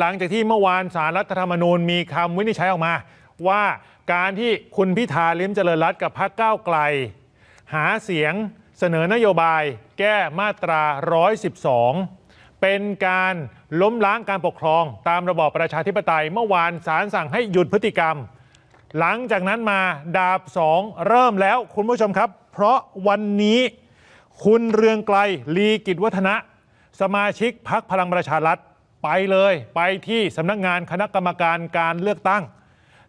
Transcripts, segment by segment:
หลังจากที่เมื่อวานสารรัฐธรรมนูญมีคำวินิจฉัยออกมา ว่าการที่คุณพิธาลิ้มเจริญรัตกับพรรคก้าวไกล หาเสียงเสนอนโยบาย แก้มาตรา 112 เป็นการล้มล้างการปกครอง ตามระบอบประชาธิปไตย เมื่อวานศาลสั่งให้หยุดพฤติกรรม หลังจากนั้นมาดาบสองเริ่มแล้วคุณผู้ชมครับ เพราะวันนี้คุณเรืองไกลลีกิจวัฒนะ สมาชิกพักพลังประชารัฐ ไปเลยไปที่สำนักงานคณะกรรมการการเลือกตั้ง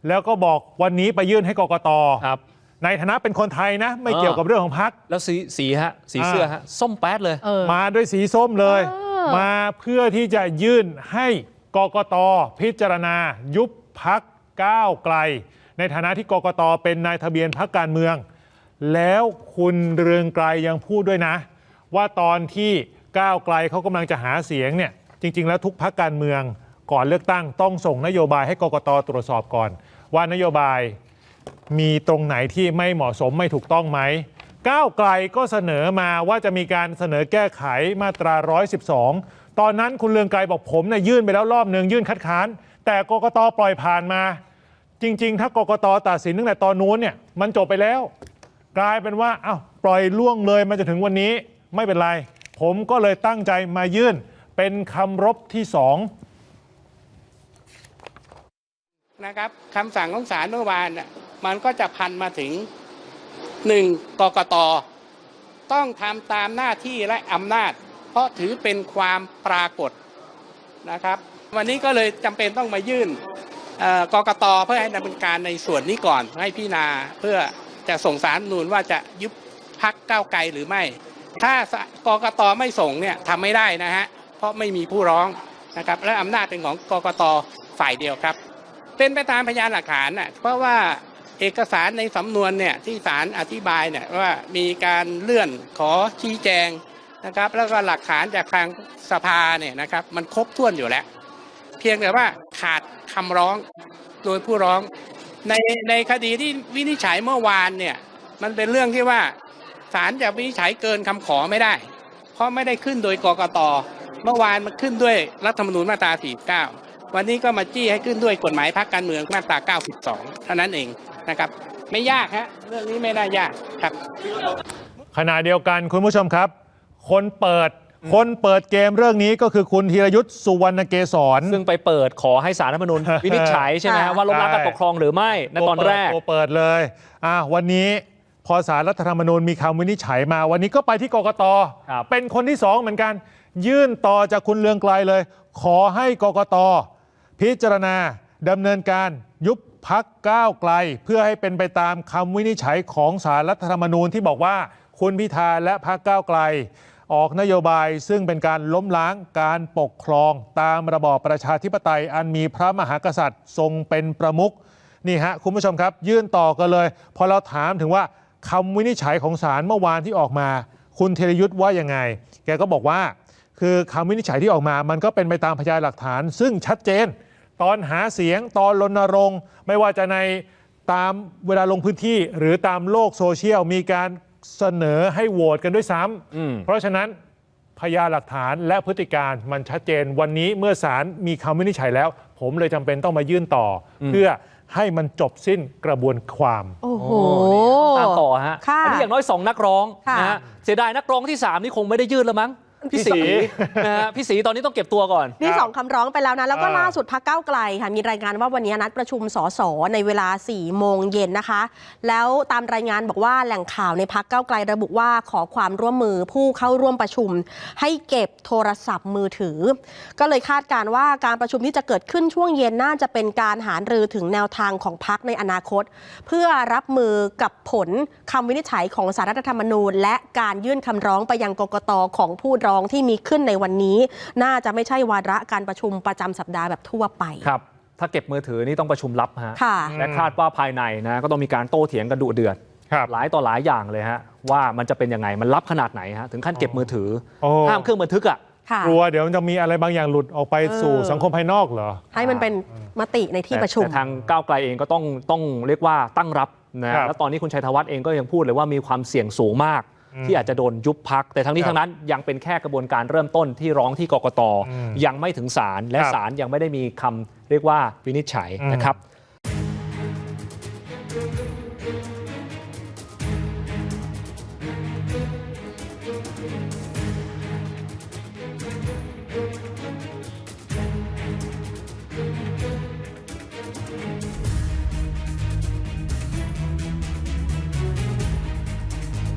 แล้วก็บอกวันนี้ไปยื่นให้กกตครับ ในฐานะเป็นคนไทยนะ ไม่เกี่ยวกับเรื่องของพัก แล้วสีสีฮะสีเสื้อฮะส้มแป๊ดเลย เออ มาด้วยสีส้มเลย เออ มาเพื่อที่จะยื่นให้กกตพิจารณา ยุบพักก้าวไกล ในฐานะที่กกตเป็นนายทะเบียนพักการเมือง แล้วคุณเรืองไกลยังพูดด้วยนะ ว่าตอนที่ก้าวไกลเขากำลังจะหาเสียงเนี่ย จริง ๆ แล้วทุกพักการเมืองก่อนเลือกตั้งต้องส่งนโยบายให้กกตตรวจสอบก่อน ว่านโยบายมีตรงไหนที่ไม่เหมาะสมไม่ถูกต้องไหมก้าวไกลก็เสนอมาว่าจะมีการเสนอแก้ไขมาตรา 112 ตอนนั้นคุณเลืองไกลบอกผมเนี่ยยื่นไปแล้วรอบหนึ่งยื่นคัดค้าน แต่กกตปล่อยผ่านมา จริง ๆ ถ้ากกตตัดสินตั้งแต่ตอนนู้นเนี่ยมันจบไปแล้ว กลายเป็นว่าอ้าวปล่อยล่วงเลยมาจนถึงวันนี้ไม่เป็นไร ผมก็เลยตั้งใจมายื่น เป็นคำรบที่สองนะครับคำสั่งของศาลเมื่อวานน่ะมันก็จะพันมาถึงหนึ่งกกตต้องทำตามหน้าที่และอำนาจ เพราะถือเป็นความปรากฏนะครับ วันนี้ก็เลยจำเป็นต้องมายื่นกกตเพื่อให้ดำเนินการในส่วนนี้ก่อนให้พิจารณาเพื่อจะส่งสารนูนว่าจะยุบพักก้าวไกลหรือไม่ ถ้ากกตไม่ส่งเนี่ยทำไม่ได้นะฮะ เพราะไม่มีผู้ร้องนะครับและอำนาจเป็นของกกตฝ่ายเดียวครับ เป็นไปตามพยานหลักฐานน่ะเพราะว่าเอกสารในสำนวนเนี่ยที่ศาลอธิบายเนี่ยว่ามีการเลื่อนขอชี้แจงนะครับ แล้วก็หลักฐานจากทางสภาเนี่ยนะครับ มันครบถ้วนอยู่แล้ว เพียงแต่ว่าขาดคำร้องโดยผู้ร้องในในคดีที่วินิจฉัยเมื่อวานเนี่ยมันเป็นเรื่องที่ว่าศาลจะวินิจฉัยเกินคำขอไม่ได้ เพราะไม่ได้ขึ้นโดยกกต เมื่อวานมันขึ้นด้วยรัฐธรรมนูญมาตรา 49 วันนี้ก็มาจี้ให้ขึ้นด้วยกฎหมายพรรคการเมืองมาตรา 92 เท่านั้นเองนะครับ ไม่ยากฮะเรื่องนี้ไม่น่ายากครับ ขณะเดียวกันคุณผู้ชมครับ คนเปิดคนเปิดเกมเรื่องนี้ก็คือคุณธีรยุทธ์สุวรรณเกษรซึ่งไปเปิดขอให้สารรัฐธรรมนูญวินิจฉัยใช่ไหมฮะค่ะว่าล้มล้างการปกครองหรือไม่ในตอนแรกตัวเปิดเลยอะวันนี้พอสารรัฐธรรมนูญมีคำวินิจฉัยมา วันนี้ก็ไปที่กกตครับเป็นคนที่สองเหมือนกัน ยื่นต่อจากคุณเลืองไกลเลย ขอให้กกตพิจารณาดำเนินการยุบพักก้าวไกล เพื่อให้เป็นไปตามคำวินิจฉัยของสารรัฐธรรมนูญที่บอกว่าคุณพิธาและพักก้าวไกล ออกนโยบายซึ่งเป็นการล้มล้างการปกครองตามระบอบประชาธิปไตย อันมีพระมหากษัตริย์ทรงเป็นประมุขนี่ฮะคุณผู้ชมครับ ยื่นต่อกันเลย พอเราถามถึงว่าคำวินิจฉัยของศาลเมื่อวานที่ออกมา คุณเทรยุทธ์ว่ายังไง แกก็บอกว่า คือคำวินิจฉัยที่ออกมา มันก็เป็นไปตามพยานหลักฐาน ซึ่งชัดเจน ตอนหาเสียงตอนรณรงค์ ไม่ว่าจะในตามเวลาลงพื้นที่ หรือตามโลกโซเชียลมีการเสนอให้โหวตกันด้วยซ้อืมำเพราะฉะนั้นพยานหลักฐานและพฤติการมันชัดเจนวันนี้เมื่อศาลมีคำวินิจฉัยแล้ว ผมเลยจำเป็นต้องมายื่นต่ออเพื่อให้มันจบสิ้นกระบวนความ โอ้โหตามต่อฮะ ค่ะอันี้อย่างน้อย 2 นักร้องค่ะ นะฮะเสียดายนักร้องที่ 3 นี่คงไม่ได้ยื่นแล้วมั้ง พี่สีนะฮะพี่สีตอนนี้ต้องเก็บตัวก่อน นี่สองคำร้องไปแล้วนะ แล้วก็อ่าล่าสุดพักเก้าวไกลค่ะ มีรายงานว่าวันนี้นัดประชุมสสในเวลา4โมงเย็นนะคะ แล้วตามรายงานบอกว่าแหล่งข่าวในพักเก้าวไกลระบุว่าขอความร่วมมือผู้เข้าร่วมประชุม ให้เก็บโทรศัพท์มือถือ ก็เลยคาดการณ์ว่าการประชุมที่จะเกิดขึ้นช่วงเย็นน่าจะเป็นการหารือถึงแนวทางของพักในอนาคต เพื่อรับมือกับผลคำวินิจฉัยของสารรัฐธรรมนูญ และการยื่นคำร้องไปยังกกตของผู้ร้องที่มีขึ้นในวันนี้ น่าจะไม่ใช่วาระการประชุมประจำสัปดาห์แบบทั่วไปครับ ถ้าเก็บมือถือนี่ต้องประชุมลับฮะค่ะ และคาดว่าภายในนะก็ต้องมีการโต้เถียงกันดุเดือด ครับ หลายต่อหลายอย่างเลยฮะว่ามันจะเป็นยังไงมันลับขนาดไหนฮะถึงขั้นเก็บมือถือโอ้ห้ามเครื่องบันทึกอะ ค่ะ กลัวเดี๋ยวมันจะมีอะไรบางอย่างหลุดออกไปสู่เออ สังคมภายนอกเหรอ ให้มันเป็นมติในที่แต่ประชุมแต่ทางก้าวไกลเองก็ต้องต้องเรียกว่าตั้งรับนะครับ แล้วตอนนี้คุณชัยธวัฒน์เองก็ยังพูดเลยว่ามีความเสี่ยงสูงมากอืม ที่อาจจะโดนยุบพัก แต่ทั้งนี้ครับทั้งนั้นยังเป็นแค่กระบวนการเริ่มต้นที่ร้องที่กกตอืมยังไม่ถึงศาลและครับศาลยังไม่ได้มีคำเรียกว่าวินิจฉัยอืมนะครับ